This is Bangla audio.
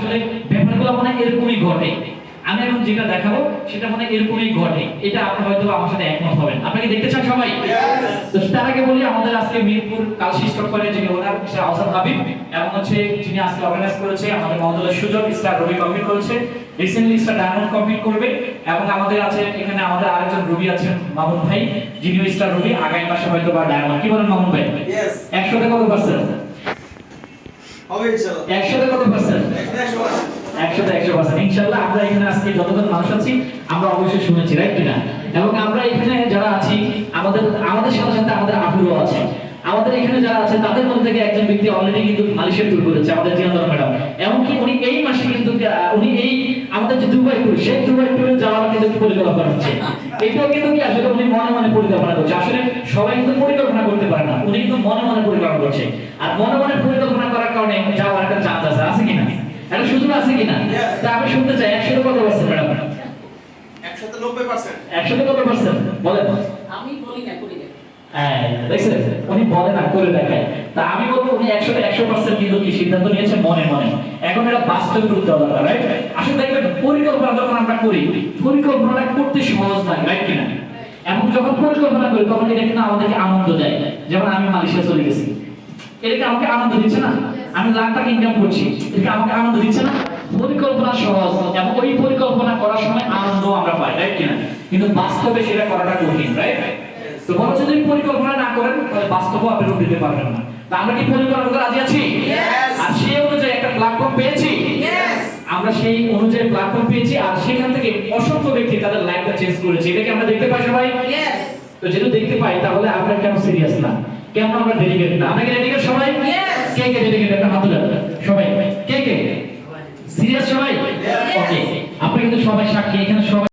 আসলে ব্যাপারগুলো মনে এরকমই ঘটে। আমি এখন যেটা দেখাবো সেটা মনে এরকমই ঘটে। এটা আপনি হয়তো আমার সাথে একমত হবেন। আপনাকে দেখতে চান সবাই? তো তার আগে বলি আমাদের আজকে মিরপুর কালশি করে যিনি ওনার মিস্টার আহসান হাবিব এবং হচ্ছে যিনি আজকে অর্গানাইজ করেছে আমাদের মহোদয় সুযোগ স্টার রবি কমপ্লিট করেছে। রিসেন্টলি স্টার ডায়মন্ড কমপ্লিট করবে এবং আমাদের আছে এখানে আমাদের আরেকজন রবি আছেন মামুন ভাই। যিনি স্টার রবি আগামী মাসে হয়তো বা ডায়মন্ড। কি বলেন মামুন ভাই. একশোতে কত পার্সেন্ট হবে ইনশাআল্লাহ। একশোতে কত পার্সেন্ট আমরা এখানে আজকে যতজন মানুষ আছি আমরা অবশ্যই শুনেছি রাইট কিনা? এবং আমরা এখানে যারা আছি আমাদের আমাদের সাথে সাথে আমাদের আগ্রহ আছে। আমাদের এখানে যারা আছে তাদের মধ্যে থেকে একজন ব্যক্তি অলরেডি কিন্তু মালয়েশিয়া ট্যুর করেছে আমাদের জিয়াদর ম্যাডাম। এমনকি উনি এই মাসে কিন্তু উনি এই আমাদের যে দুবাই ট্যুর সেই দুবাই ট্যুরে যাওয়ার কিন্তু একটি পরিকল্পনা হচ্ছে এটাও কিন্তু কি আসলে উনি মনে মনে পরিকল্পনা করছে? আসলে সবাই কিন্তু পরিকল্পনা করতে পারে না উনি কিন্তু মনে মনে পরিকল্পনা করছে। আর মনে মনে পরিকল্পনা করার কারণে যাওয়ার একটা চান্স আছে আছে কিনা? একটা সুযোগ আছে কিনা? তা আমি শুনতে চাই একশো কত পার্সেন্ট ম্যাডাম? একশোতে নব্বই পার্সেন্ট একশো কত পার্সেন্ট বলেন। আমি বলি না করি না। উনি বলে না করে দেখায়। তা আমি বলব উনি একশো একশো পার্সেন্ট কিন্তু কি সিদ্ধান্ত নিয়েছে মনে মনে। এখন এটা বাস্তবে রূপ দেওয়া দরকার রাইট আসলে দেখবেন, পরিকল্পনা যখন আমরা করি পরিকল্পনা করতে সহজ লাগে রাইট কিনা? এবং যখন পরিকল্পনা করি, তখন এটা কিন্তু আমাদেরকে আনন্দ দেয়। যেমন আমি মালয়েশিয়া চলে গেছি। এটাকে আমাকে আনন্দ দিচ্ছে না? আমি লাখ টাকা ইনকাম করছি। এটাকে আমাকে আনন্দ দিচ্ছে না? পরিকল্পনা সহজ, এবং ওই পরিকল্পনা করার সময় আনন্দ আমরা পাই রাইট কিনা? কিন্তু বাস্তবে সেটা করাটা কঠিন রাইট তো বড় যদি পরিকল্পনা না করেন তাহলে বাস্তবও আপনি রূপ দিতে পারবেন না। তা আমরা কি পরিকল্পনা রাজি আছি. আর সেই অনুযায়ী একটা প্ল্যাটফর্ম পেয়েছি. আমরা সেই অনুযায়ী প্ল্যাটফর্ম পেয়েছি আর সেখান থেকে অসংখ্য ব্যক্তি তাদের লাইফটা চেঞ্জ করেছে। এটাকে আমরা দেখতে পাই সবাই? তো যেহেতু দেখতে পাই তাহলে আমরা কেন সিরিয়াস না? কেন আমরা ডেডিকেট না? আমরা কি ডেডিকেট সবাই. কে কে ডেডিকেট একটা হাত তুলেন সবাই। কে কে? সিরিয়াস সবাই? ওকে আপনি কিন্তু সবাই সাক্ষী। এখানে সবাই